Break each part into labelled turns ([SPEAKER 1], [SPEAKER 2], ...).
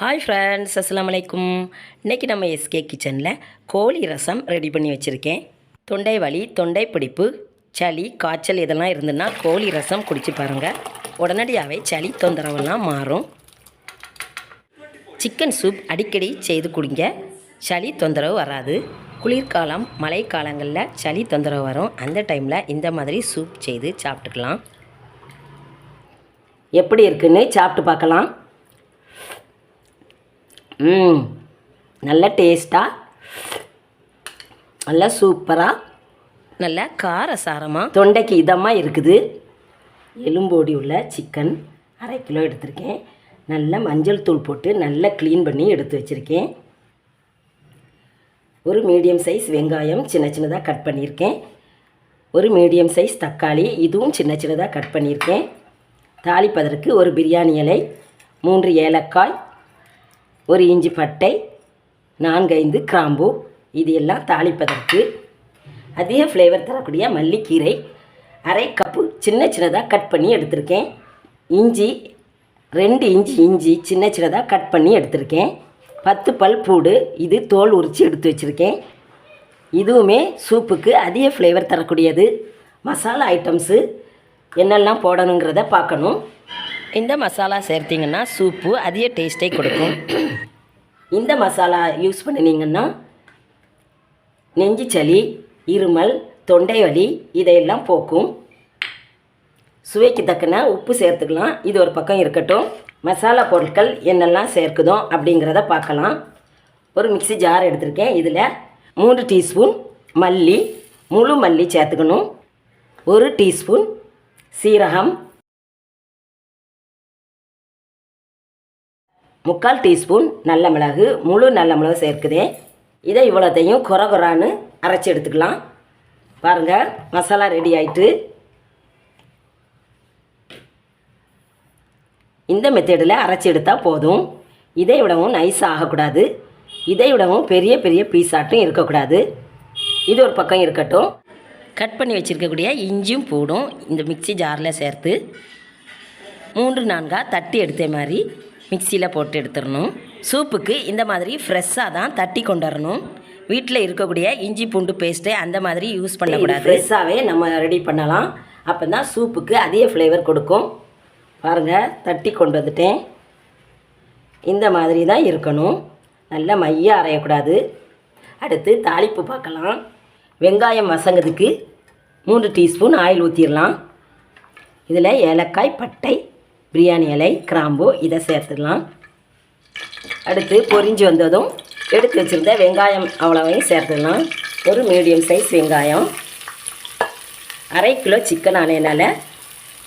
[SPEAKER 1] Hi friends அஸ்லாம் வலைக்கும் இன்றைக்கி நம்ம எஸ்கே கிச்சனில் கோழி ரசம் ரெடி பண்ணி வச்சுருக்கேன். தொண்டை வலி தொண்டை பிடிப்பு சளி காய்ச்சல் இதெல்லாம் இருந்துன்னா கோழி ரசம் குடிச்சு பாருங்கள் உடனடியாகவே சளி தொந்தரவெல்லாம் மாறும். சிக்கன் சூப் அடிக்கடி செய்து குடிங்க. சளி தொந்தரவு வராது. குளிர்காலம் மழை காலங்களில் சளி தொந்தரவு வரும். அந்த டைமில் இந்த மாதிரி சூப் செய்து சாப்பிட்டுக்கலாம். எப்படி இருக்குன்னு சாப்பிட்டு பார்க்கலாம். ம். நல்ல டேஸ்ட்டாக நல்லா சூப்பராக நல்ல காரசாரமாக தொண்டைக்கு இதமாக இருக்குது. எலும்போடி உள்ள சிக்கன் அரை கிலோ எடுத்திருக்கேன். நல்ல மஞ்சள் தூள் போட்டு நல்லா க்ளீன் பண்ணி எடுத்து வச்சுருக்கேன். ஒரு மீடியம் சைஸ் வெங்காயம் சின்ன சின்னதாக கட் பண்ணியிருக்கேன். ஒரு மீடியம் சைஸ் தக்காளி இதுவும் சின்ன சின்னதாக கட் பண்ணியிருக்கேன். தாளிப்பதற்கு ஒரு பிரியாணி இலை மூன்று ஏலக்காய் ஒரு இஞ்சி பட்டை நான்கைந்து கிராம்பு இது எல்லாம் தாளிப்பதற்கு. அதிக ஃப்ளேவர் தரக்கூடிய மல்லிக்கீரை அரை கப்பு சின்ன சின்னதாக கட் பண்ணி எடுத்திருக்கேன். இஞ்சி ரெண்டு இஞ்சி இஞ்சி சின்ன சின்னதாக கட் பண்ணி எடுத்திருக்கேன். பத்து பல் பூடு இது தோல் உரித்து எடுத்து வச்சுருக்கேன். இதுவுமே சூப்புக்கு அதிக ஃப்ளேவர் தரக்கூடியது. மசாலா ஐட்டம்ஸு என்னெல்லாம் போடணுங்கிறத பார்க்கணும். இந்த மசாலா சேர்த்திங்கன்னா சூப்பு அதிக டேஸ்ட்டை கொடுக்கும். இந்த மசாலா யூஸ் பண்ணினீங்கன்னா நெஞ்சு சளி இருமல் தொண்டை வலி இதையெல்லாம் போக்கும். சுவைக்கு தக்கன உப்பு சேர்த்துக்கலாம். இது ஒரு பக்கம் இருக்கட்டும். மசாலா பொருட்கள் என்னெல்லாம் சேர்க்குதோ அப்படிங்கிறத பார்க்கலாம். ஒரு மிக்ஸி ஜார் எடுத்திருக்கேன். இதில் மூணு டீஸ்பூன் மல்லி முழு மல்லி சேர்த்துக்கணும். ஒரு டீஸ்பூன் சீரகம் முக்கால் டீஸ்பூன் நல்ல மிளகு முழு நல்ல மிளகு சேர்க்குதே. இதை இவ்வளோத்தையும் குறை குறான்னு அரைச்சி எடுத்துக்கலாம். பாருங்கள் மசாலா ரெடி ஆயிட்டு. இந்த மெத்தேடில் அரைச்சி எடுத்தால் போதும். இதை விடவும் நைஸ் ஆகக்கூடாது. இதை விடவும் பெரிய பெரிய பீஸாட்டும் இருக்கக்கூடாது. இது ஒரு பக்கம் இருக்கட்டும். கட் பண்ணி வச்சுருக்கக்கூடிய இஞ்சியும் பூடும் இந்த மிக்சி ஜாரில் சேர்த்து. மூன்று நான்காக தட்டி எடுத்த மாதிரி மிக்சியில் போட்டு எடுத்துடணும். சூப்புக்கு இந்த மாதிரி ஃப்ரெஷ்ஷாக தான் தட்டி கொண்டு வரணும் வீட்டில் இருக்கக்கூடிய இஞ்சி பூண்டு பேஸ்ட்டு அந்த மாதிரி யூஸ் பண்ணக்கூடாது. ஃப்ரெஷ்ஷாகவே நம்ம ரெடி பண்ணலாம். அப்போ தான் சூப்புக்கு அதே ஃப்ளேவர் கொடுக்கும். பாருங்கள் தட்டி கொண்டு வந்துட்டேன். இந்த மாதிரி தான் இருக்கணும். நல்லா மைய அரையக்கூடாது. அடுத்து தாளிப்பு பார்க்கலாம். வெங்காயம் வசங்கிறதுக்கு மூன்று டீஸ்பூன் ஆயில் ஊற்றிடலாம் இதில் ஏலக்காய் பட்டை பிரியாணி இலை கிராம்பு இதை சேர்த்துடலாம். அடுத்து பொரிஞ்சு வந்ததும் எடுத்து வச்சுருந்த வெங்காயம் அவ்வளவையும் சேர்த்துடலாம். ஒரு மீடியம் சைஸ் வெங்காயம். அரை கிலோ சிக்கன் ஆனையினால்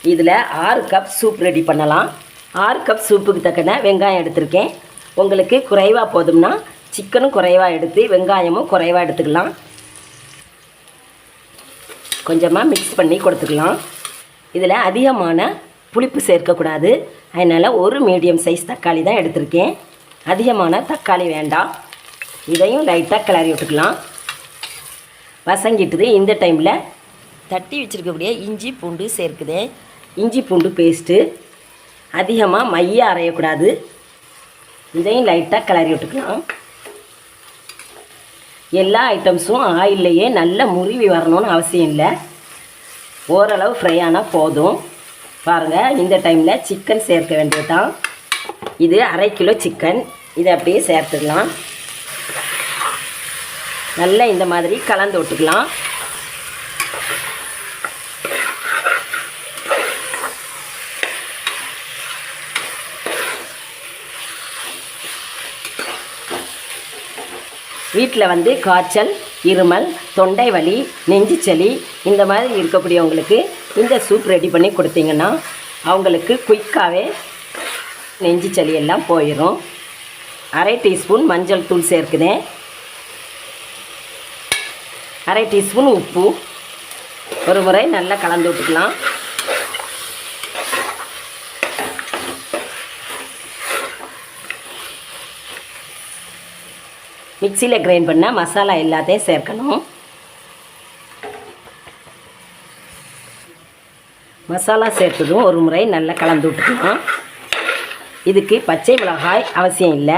[SPEAKER 1] இதில் ஆறு கப் சூப் ரெடி பண்ணலாம். ஆறு கப் சூப்புக்கு தக்கன வெங்காயம் எடுத்திருக்கேன். உங்களுக்கு குறைவாக போதும்னா சிக்கனும் குறைவாக எடுத்து வெங்காயமும் குறைவாக எடுத்துக்கலாம். கொஞ்சமாக மிக்ஸ் பண்ணி கொடுத்துக்கலாம். இதில் அதிகமான புளிப்பு சேர்க்கக்கூடாது. அதனால் ஒரு மீடியம் சைஸ் தக்காளி தான் எடுத்திருக்கேன். அதிகமான தக்காளி வேண்டாம். இதையும் லைட்டாக கிளறி விட்டுக்கலாம். வசங்கிட்டுது இந்த டைமில் தட்டி வச்சுருக்கக்கூடிய இஞ்சி பூண்டு சேர்க்குது. இஞ்சி பூண்டு பேஸ்ட்டு அதிகமாக மைய அரையக்கூடாது. இதையும் லைட்டாக கிளறி விட்டுக்கலாம். எல்லா ஐட்டம்ஸும் ஆயில்லையே நல்ல முறிவி வரணும்னு அவசியம் இல்லை. ஓரளவு ஃப்ரை ஆனால் போதும். பாருங்கள் இந்த டைமில் சிக்கன் சேர்க்க வேண்டியது தான் இது அரை கிலோ சிக்கன் இதை அப்படியே சேர்த்துக்கலாம் நல்லா இந்த மாதிரி கலந்து விட்டுக்கலாம். வீட்டில் வந்து காய்ச்சல் இருமல் தொண்டை வலி நெஞ்சு சளி இந்த மாதிரி இருக்கக்கூடியவங்களுக்கு இந்த சூப் ரெடி பண்ணி கொடுத்தீங்கன்னா அவங்களுக்கு குயிக்காகவே நெஞ்சு சளி எல்லாம் போயிடும் அரை டீஸ்பூன் மஞ்சள் தூள் சேர்க்குதேன் அரை டீஸ்பூன் உப்பு. ஒரு முறை நல்லா கலந்து விட்டுக்கலாம். மிக்சியில் கிரைண்ட் பண்ண மசாலா எல்லாத்தையும் சேர்க்கணும். மசாலா சேர்த்ததும் ஒரு முறை நல்லா கலந்து விட்டுக்கலாம். இதுக்கு பச்சை மிளகாய் அவசியம் இல்லை.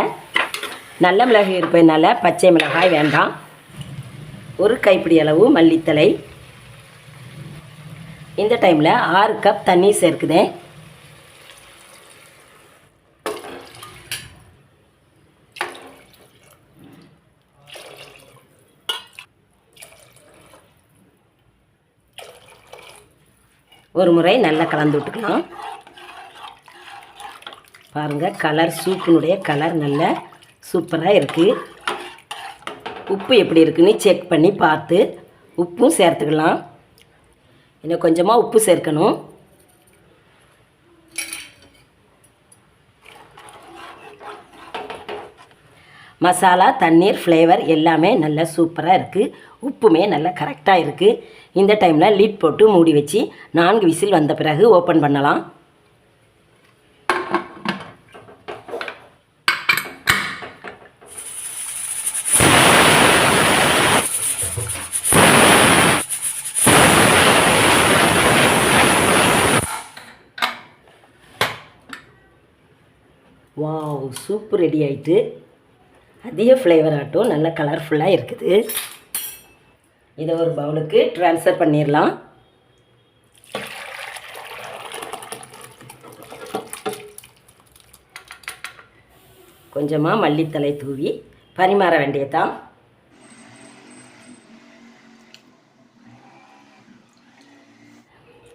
[SPEAKER 1] நல்ல மிளகு இருப்பதனால பச்சை மிளகாய் வேண்டாம். ஒரு கைப்பிடி அளவு மல்லித்தலை இந்த டைமில் ஆறு கப் தண்ணி சேர்க்குதேன். ஒரு முறை நல்லா கலந்து விட்டுக்கலாம். பாருங்கள் கலர் சூப்பினுடைய கலர் நல்ல சூப்பராக இருக்குது உப்பு எப்படி இருக்குன்னு செக் பண்ணி பார்த்து உப்பும் சேர்த்துக்கலாம். இன்னும் கொஞ்சமாக உப்பு சேர்க்கணும். மசாலா தண்ணீர் ஃப்ளேவர் எல்லாமே நல்லா சூப்பராக இருக்குது உப்புமே நல்லா கரெக்டாக இருக்குது இந்த டைமில் லீட் போட்டு மூடி வச்சு நான்கு விசில் வந்த பிறகு ஓப்பன் பண்ணலாம். வாவ் சூப்பு ரெடி ஆகிட்டு அதிக ஃப்ளேவர் ஆட்டும் நல்ல கலர்ஃபுல்லாக இருக்குது. இதை ஒரு பவுலுக்கு ட்ரான்ஸ்ஃபர் பண்ணிடலாம். கொஞ்சமாக மல்லித்தலை தூவி பரிமாற வேண்டியதான்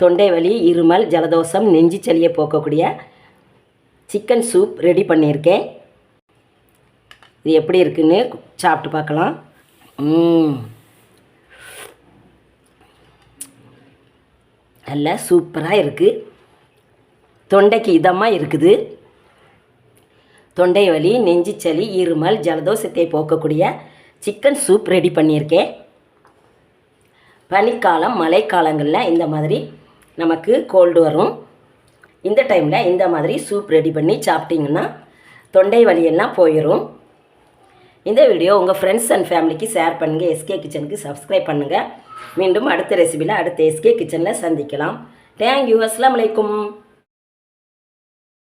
[SPEAKER 1] தொண்டை வலி இருமல் ஜலதோஷம் நெஞ்சு சளியை போக்கக்கூடிய சிக்கன் சூப் ரெடி பண்ணியிருக்கேன். இது எப்படி இருக்குன்னு சாப்பிட்டு பார்க்கலாம். நல்லா சூப்பராக இருக்குது தொண்டைக்கு இதமாக இருக்குது. தொண்டை வலி நெஞ்சு சளி இருமல் ஜலதோஷத்தை போக்கக்கூடிய சிக்கன் சூப் ரெடி பண்ணியிருக்கேன். பனிக்காலம் மழைக்காலங்களில் இந்த மாதிரி நமக்கு கோல்டு வரும். இந்த டைமில் இந்த மாதிரி சூப் ரெடி பண்ணி சாப்பிட்டிங்கன்னா தொண்டை வலியெல்லாம் போயிடும் இந்த வீடியோ உங்கள் ஃப்ரெண்ட்ஸ் அண்ட் ஃபேமிலிக்கு ஷேர் பண்ணுங்கள் எஸ்கே கிச்சனுக்கு சப்ஸ்கிரைப் பண்ணுங்கள் மீண்டும் அடுத்த ரெசிபியில் அடுத்த எஸ்கே கிச்சனில் சந்திக்கலாம். தேங்க்யூ அஸ்லாம் வலைக்கும்